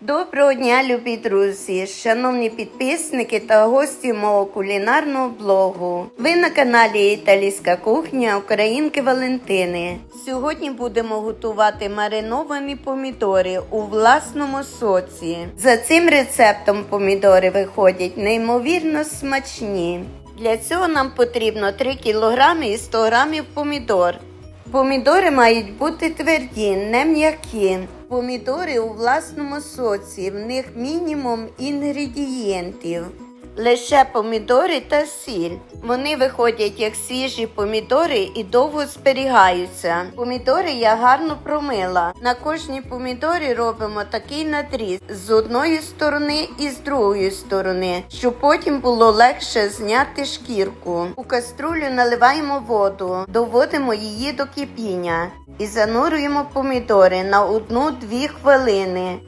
Доброго дня, любі друзі, шановні підписники та гості мого кулінарного блогу. Ви на каналі Італійська кухня Українки Валентини. Сьогодні будемо готувати мариновані помідори у власному соці. За цим рецептом помідори виходять неймовірно смачні. Для цього нам потрібно 3 кг і 100 г помідор. Помідори мають бути тверді, не м'які. Помідори у власному соці, в них мінімум інгредієнтів. Лише помідори та сіль. Вони виходять як свіжі помідори і довго зберігаються. Помідори я гарно промила. На кожній помідорі робимо такий надріз з одної сторони і з другої сторони, щоб потім було легше зняти шкірку. У каструлю наливаємо воду, доводимо її до кипіння і занурюємо помідори на 1-2 хвилини.